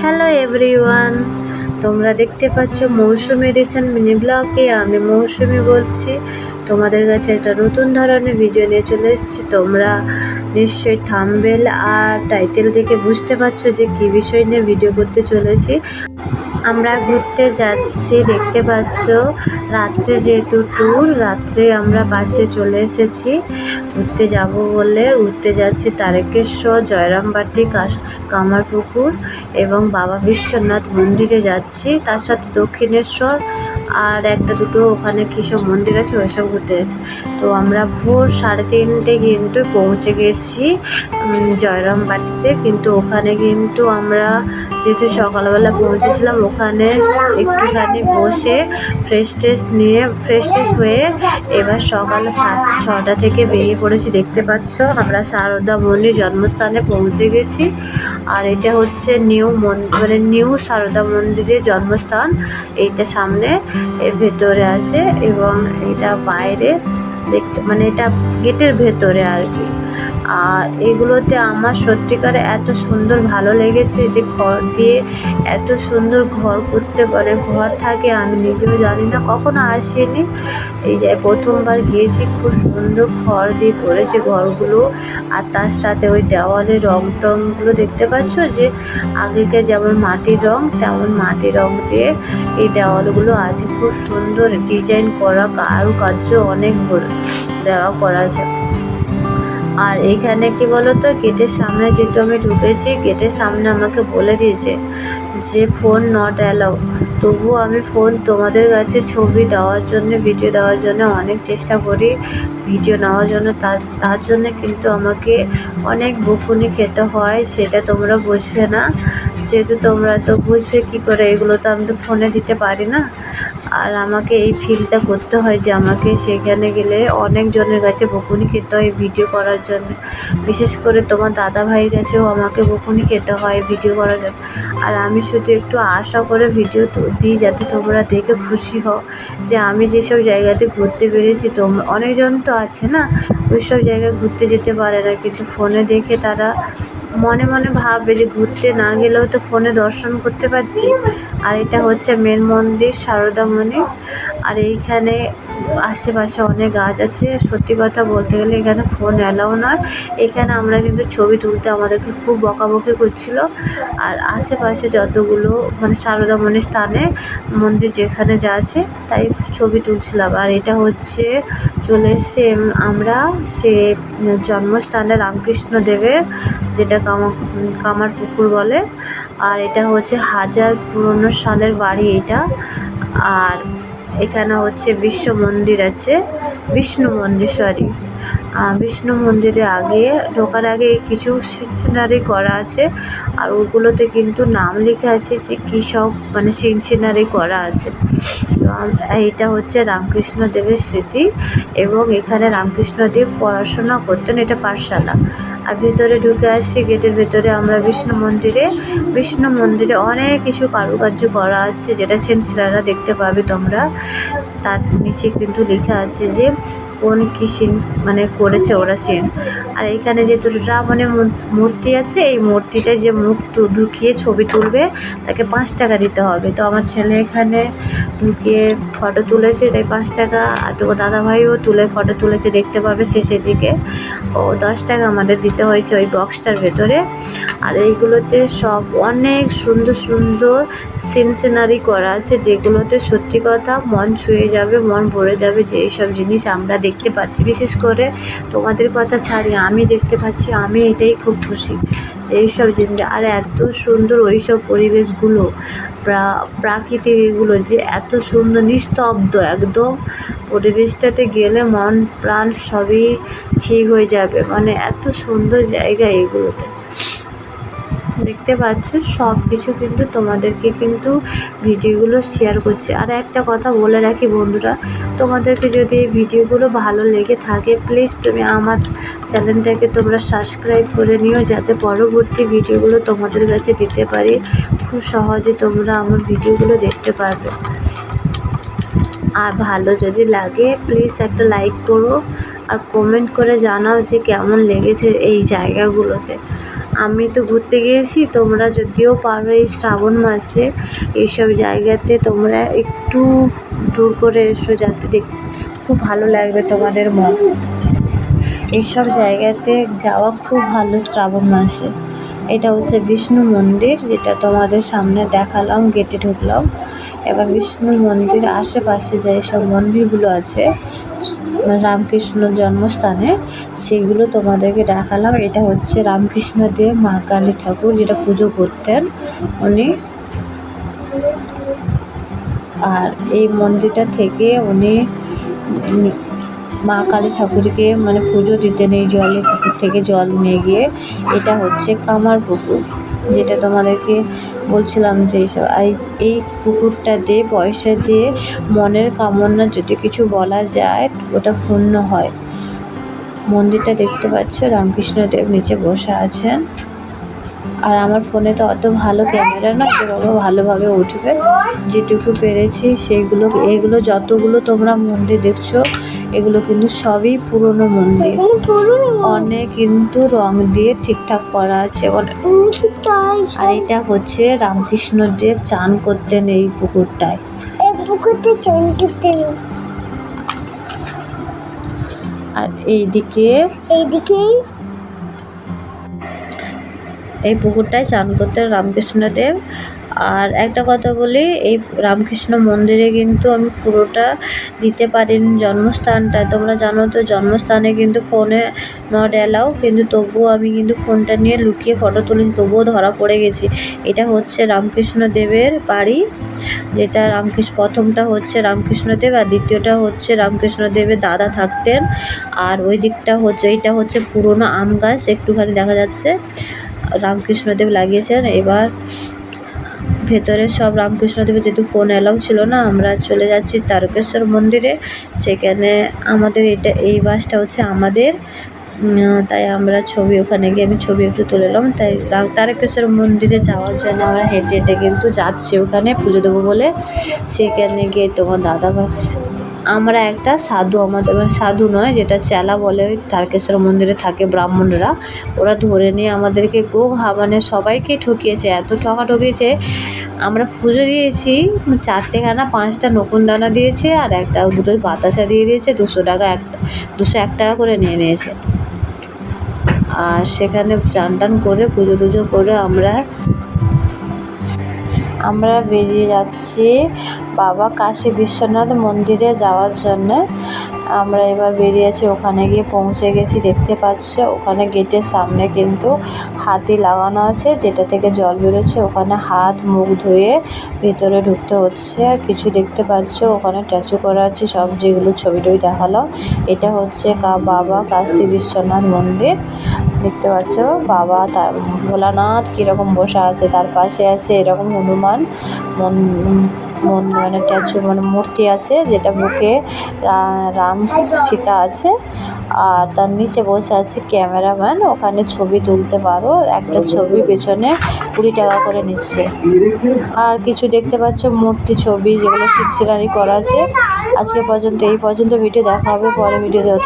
Hello everyone তোমরা দেখতে পাচ্ছ মৌসুমি রিসেন্ট মিনি ব্লগে আমি মৌসুমি বলছি। তোমাদের কাছে একটা নতুন ধরনের ভিডিও নিয়ে চলে এসেছি। তোমরা নিশ্চয়ই থামবেল আর টাইটেল দেখে বুঝতে পারছ যে কী বিষয় নিয়ে ভিডিও করতে চলেছি। আমরা ঘুরতে যাচ্ছি, দেখতে পাচ্ছ রাত্রে যেহেতু ট্যুর রাত্রে আমরা বাসে চলে এসেছি। ঘুরতে যাব বলে ঘুরতে যাচ্ছি তারকেশ্বর, জয়রামবাটি কাশ কামারপুকুর এবং বাবা বিশ্বনাথ মন্দিরে যাচ্ছি। তার সাথে দক্ষিণেশ্বর আর একটা দুটো ওখানে কী সব মন্দির আছে, ওইসব ঘুরতে গেছে। তো আমরা ভোর সাড়ে তিনটে কিন্তু পৌঁছে গেছি জয়রামবাটিতে। কিন্তু ওখানে কিন্তু আমরা যেহেতু সকালবেলা পৌঁছেছিলাম, ওখানে একটুখানি বসে ফ্রেশ ট্রেশ নিয়ে ফ্রেশ ট্রেশ হয়ে এবার সকাল সাত, ছটা থেকে বেরিয়ে পড়েছি। দেখতে পাচ্ছ, আমরা সারদা মন্দির জন্মস্থানে পৌঁছে গেছি। আর এটা হচ্ছে নিউ মানে নিউ সারদা মন্দিরের জন্মস্থান। এইটা সামনে, এর ভেতরে আছে এবং এটা বাইরে, দেখতে মানে এটা গেটের ভেতরে আর কি। আর এগুলোতে আমার সত্যিকারে এত সুন্দর ভালো লেগেছে যে ঘর দিয়ে এত সুন্দর ঘর করতে পারে। ঘর থাকে, আমি নিজেও জানি না, কখনো আসিনি। এই যে প্রথমবার গিয়েছি, খুব সুন্দর ঘর দিয়ে করেছে ঘরগুলো। আর তার সাথে ওই দেওয়ালে রং টংগুলো দেখতে পাচ্ছ যে আগেকার যেমন মাটির রং, তেমন মাটির রং দিয়ে এই দেওয়ালগুলো আছে। খুব সুন্দর ডিজাইন করা, কারুকার্য অনেক দেওয়া করা আছে। আর এখানে কি বলতো, গেটের সামনে যেহেতু আমি ঢুকেছি, গেটের সামনে আমাকে বলে দিয়েছে যে ফোন নট অ্যালাউ তবুও আমি ফোন তোমাদের কাছে ছবি দেওয়ার জন্য ভিডিও দেওয়ার জন্য অনেক চেষ্টা করি। ভিডিও নেওয়ার জন্য, তার তার জন্য কিন্তু আমাকে অনেক বকুনি খেতে হয়, সেটা তোমরা বুঝবে না। যেহেতু তোমরা তো বুঝবে কী করে, এগুলো তো আমি তো ফোনে দিতে পারি না। আর আমাকে এই ফিলটা করতে হয় যে আমাকে সেখানে গেলে অনেকজনের কাছে বকুনি খেতে হয় ভিডিও করার জন্য। বিশেষ করে তোমার দাদা ভাইয়ের কাছেও আমাকে বকুনি খেতে হয় ভিডিও করার জন্য। আর আমি শুধু একটু আশা করে ভিডিও দিই, যাতে তোমরা দেখে খুশি হও যে আমি যেসব জায়গাতে ঘুরতে পেরেছি তোমরা অনেকজন তো আছে না? ওই সব জায়গায় ঘুরতে যেতে পারে না। কিন্তু ফোনে দেখে তারা মনে মনে ভাবে যে ঘুরতে না গেলেও তো ফোনে দর্শন করতে পারছি। আর এটা হচ্ছে মেন মন্দির সারদামণি আর এইখানে আশেপাশে অনেক গাছ আছে। সত্যি কথা বলতে গেলে এখানে ফোন অ্যালাউ নয়। এখানে আমরা কিন্তু ছবি তুলতে আমাদেরকে খুব বকাবকি করছিল। আর আশেপাশে যতগুলো মানে সারদামণির স্থানে মন্দির যেখানে যা আছে, তাই ছবি তুলছিলাম। আর এটা হচ্ছে চলে এসছে আমরা সে জন্মস্থানে রামকৃষ্ণ দেবের, যেটা কামা, কামার পুকুর বলে। আর এটা হচ্ছে হাজার পুরনো সালের বাড়ি এটা। আর এখানে হচ্ছে বিশ্ব মন্দির আছে। বিষ্ণু মন্দির সরি বিষ্ণু মন্দিরে আগে, ঢোকার আগে কিছু সিনারি করা আছে, আর ওগুলোতে কিন্তু নাম লেখা আছে যে কী সব মানে সিন সিনারি করা আছে। তো এইটা হচ্ছে রামকৃষ্ণ দেবের স্মৃতি এবং এখানে রামকৃষ্ণ দেব পড়াশোনা করতেন, এটা পাঠশালা। আর ভিতরে ঢুকে আসি, গেটের ভেতরে আমরা বিষ্ণু মন্দিরে বিষ্ণু মন্দিরে অনেক কিছু কারুকার্য করা আছে, যেটা সেনসিলাররা দেখতে পাবে তোমরা। তার নিচে কিন্তু লেখা আছে যে কোন কী সিন মানে করেছে ওরা সিন আর এখানে যেহেতু রাবণের মূর্তি আছে, এই মূর্তিটায় যে মুখ ঢুকিয়ে ছবি তুলবে, তাকে পাঁচ টাকা দিতে হবে। তো আমার ছেলে এখানে ঢুকিয়ে ফটো তুলেছে তাই পাঁচ টাকা। আর তো দাদা ভাইও তুলে ফটো তুলেছে, দেখতে পাবে শেষের দিকে। ও দশ টাকা আমাদের দিতে হয়েছে ওই বক্সটার ভেতরে। আর এইগুলোতে সব অনেক সুন্দর সুন্দর সিন সিনারি করা আছে, যেগুলোতে সত্যি কথা মন ছুঁয়ে যাবে, মন ভরে যাবে যে এইসব জিনিস আমরা দেখতে পাচ্ছি। বিশেষ করে তোমাদের কথা ছাড়ি, আমি দেখতে পাচ্ছি, আমি এটাই খুব খুশি যে এইসব জিনিস, আর এত সুন্দর ওই সব পরিবেশগুলো, প্রা- প্রাকৃতিক এগুলো যে এত সুন্দর, নিস্তব্ধ একদম। পরিবেশটাতে গেলে মন, প্রাণ সবই ঠিক হয়ে যাবে। মানে এত সুন্দর জায়গা এগুলোতে। দেখতে পাচ্ছ, সব কিছু কিন্তু তোমাদেরকে কিন্তু ভিডিওগুলো শেয়ার করছে। আর একটা কথা বলে রাখি বন্ধুরা, তোমাদেরকে যদি এই ভিডিওগুলো ভালো লেগে থাকে প্লিজ তুমি আমার চ্যানেলটাকে তোমরা সাবস্ক্রাইব করে নিও, যাতে পরবর্তী ভিডিওগুলো তোমাদের কাছে দিতে পারি। খুব সহজে তোমরা আমার ভিডিওগুলো দেখতে পারবে। আর ভালো যদি লাগে প্লিজ একটা লাইক করো। আর কমেন্ট করে জানাও যে কেমন লেগেছে এই জায়গাগুলোতে। আমি তো ঘুরতে গিয়েছি, তোমরা যদিও পারো এই শ্রাবণ মাসে, এইসব জায়গাতে তোমরা একটু দূর করে এসো যাতে দেখ, খুব ভালো লাগবে তোমাদের মন। এইসব জায়গাতে যাওয়া খুব ভালো শ্রাবণ মাসে। এটা হচ্ছে বিষ্ণু মন্দির, যেটা তোমাদের সামনে দেখালাম, গেটে ঢুকলাম। এবার বিষ্ণু মন্দির আশেপাশে যে সব মন্দিরগুলো আছে রামকৃষ্ণ জন্মস্থানে, সেগুলো তোমাদেরকে দেখালাম। এটা হচ্ছে রামকৃষ্ণ দেব, মা কালী ঠাকুর, যেটা পুজো করতেন উনি। আর এই মন্দিরটা থেকে উনি মা কালী ঠাকুরকে মানে পুজো দিতেন এই জলে পুকুর থেকে জল নিয়ে গিয়ে। এটা হচ্ছে কামার পুকুর, যেটা তোমাদেরকে বলছিলাম যে এইসব এই পুকুরটা দিয়ে পয়সা দিয়ে মনের কামনা যদি কিছু বলা যায়, ওটা পূর্ণ হয়। মন্দিরটা দেখতে পাচ্ছ, রামকৃষ্ণদেব নিচে বসে আছেন। আর আমার ফোনে তো অত ভালো ক্যামেরা না যেভাবে ভালোভাবে উঠবে। যেটুকু পেরেছি সেইগুলো এগুলো যতগুলো তোমরা মন্দির দেখছ এগুলো কিন্তু সবই পুরনো মন্দির। অনেক কিন্তু রং দিয়ে ঠিকঠাক করা আছে। আর এটা হচ্ছে রামকৃষ্ণদেব চান করতেন এই পুকুরটায়। আর এইদিকে এইদিকেই এই পুকুরটায় চান করতেন রামকৃষ্ণদেব আর একটা কথা বলি, এই রামকৃষ্ণ মন্দিরে কিন্তু আমি পুরোটা দিতে পারিনি জন্মস্থানটা। তোমরা জানো তো, জন্মস্থানে কিন্তু ফোনে নট অ্যালাউ কিন্তু তবুও আমি কিন্তু ফোনটা নিয়ে লুকিয়ে ফটো তুলি তবুও ধরা পড়ে গেছি। এটা হচ্ছে রামকৃষ্ণ দেবের বাড়ি, যেটা রামকৃষ্ণ, প্রথমটা হচ্ছে রামকৃষ্ণদেব আর দ্বিতীয়টা হচ্ছে রামকৃষ্ণদেবের দাদা থাকতেন। আর ওই দিকটা হচ্ছে, এইটা হচ্ছে পুরোনো আম গাছ, একটুখানি দেখা যাচ্ছে। রামকৃষ্ণদেব লাগিয়েছেন। এবার ভেতরে সব রামকৃষ্ণদেবের যেহেতু ফোন অ্যালাউ ছিল না, আমরা চলে যাচ্ছি তারকেশ্বর মন্দিরে। সেখানে আমাদের এটা, এই বাসটা হচ্ছে আমাদের। তাই আমরা ছবি ওখানে গিয়ে আমি ছবি একটু তুলে এলাম তাই তারকেশ্বর মন্দিরে যাওয়ার জন্য আমরা হেঁটে হেঁটে কিন্তু যাচ্ছি ওখানে পুজো দেবো বলে। সেখানে গিয়ে তোমার দাদা আমরা একটা সাধু, আমাদের মানে সাধু নয়, যেটা চেলা বলে ওই তারকেশ্বর মন্দিরে থাকে ব্রাহ্মণরা। ওরা ধরে নিয়ে আমাদেরকে গো হা- মানে সবাইকে ঠকিয়েছে, এত ঠকা ঠকিয়েছে। আমরা পুজো দিয়েছি চারটে খানা পাঁচটা নকুন দানা দিয়েছে আর একটা দুটো বাতাসা দিয়ে দিয়েছে, দুশো টাকা একটা দুশো এক টাকা করে নিয়ে নিয়েছে। আর সেখানে চান টান করে পুজো টুজো করে আমরা আমরা বেরিয়ে যাচ্ছি বাবা কাশী বিশ্বনাথ মন্দিরে যাওয়ার জন্য। আমরা এবার বেরিয়েছি ওখানে গিয়ে পৌঁছে গেছি, দেখতে পাচ্ছ, ওখানে গেটের সামনে কিন্তু হাতি লাগানো আছে, যেটা থেকে জল বেরোচ্ছে, ওখানে হাত, মুখ ধুয়ে ভেতরে ঢুকতে হচ্ছে। আর কিছু দেখতে পাচ্ছ, ওখানে স্ট্যাচু করা আছে, সব যেগুলো ছবি টবি দেখালাম। এটা হচ্ছে কা, বাবা কাশী বিশ্বনাথ মন্দির। দেখতে পাচ্ছ? বাবা তার, ভোলানাথ কীরকম বসে আছে, তার পাশে আছে এরকম হনুমান, মন মন মানে স্ট্যাচু মানে মূর্তি আছে যেটা বুকে রাম সীতা আছে আর তার নিচে বসে আছে ক্যামেরাম্যান, ওখানে ছবি তুলতে পারো। একটা ছবি পেছনে কুড়ি টাকা করে নিচ্ছে। আর কিছু দেখতে পাচ্ছ? মূর্তি ছবি যেগুলো সিনারি করা আছে। আজকে পর্যন্ত, এই পর্যন্ত ভিডিও দেখা হবে পরে ভিডিও দেওয়া